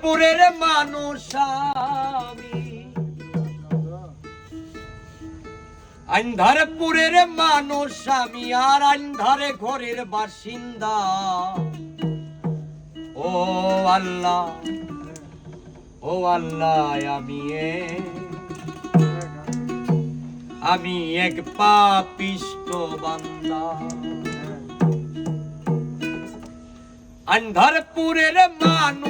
পুরের মানুষ আমি। আন্ধারপুরের মানুষ আমি আর আন্ধারে ঘরের বাসিন্দা। ও আল্লাহ ও আল্লাহ, আমি আমি এক পাপিষ্ট বান্দা। আন্ধারপুরের মানুষ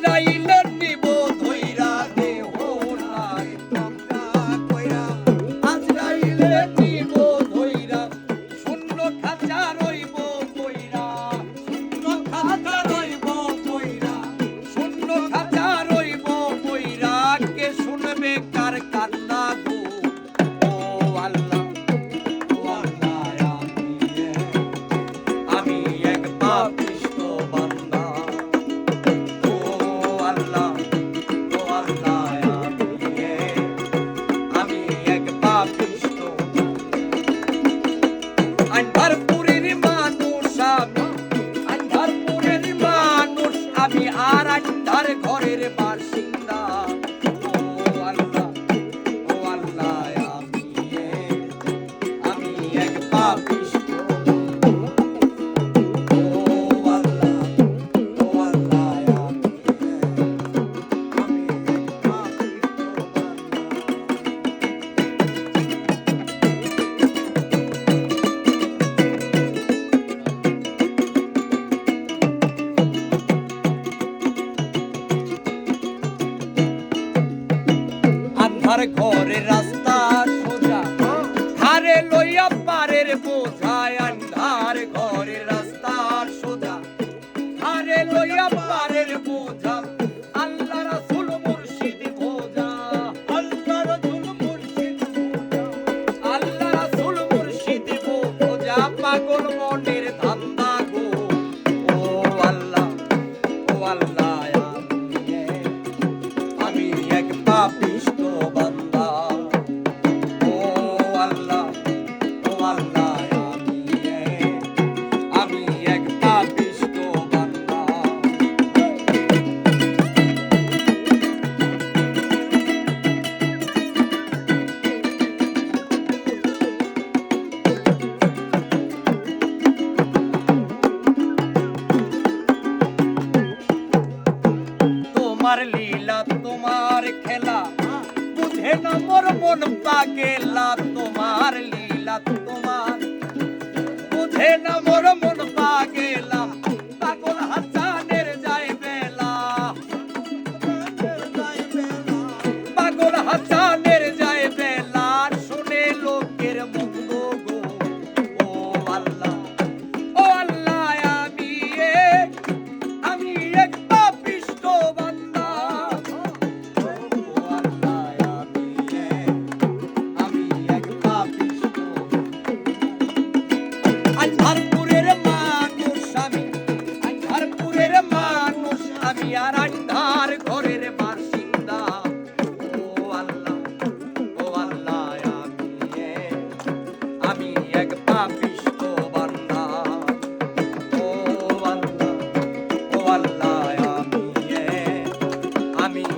tonight. আর ঘরের রাস্তা সোজা। হারে লইয়া পারের বোঝায় আন্ধার ঘরের রাস্তা সোজা। হারে লইয়া পারের বোঝা, আল্লাহ রাসুল মুর্শিদ বোঝা। আল্লাহ রাসুল মুর্শিদ আল্লাহ রাসুল মুর্শিদ বোঝা, পাগল মনের তোমার খেলা। বুঝে না মোর মন পাগেলা তোমার লীলা তোমার। বুঝে না মোর মন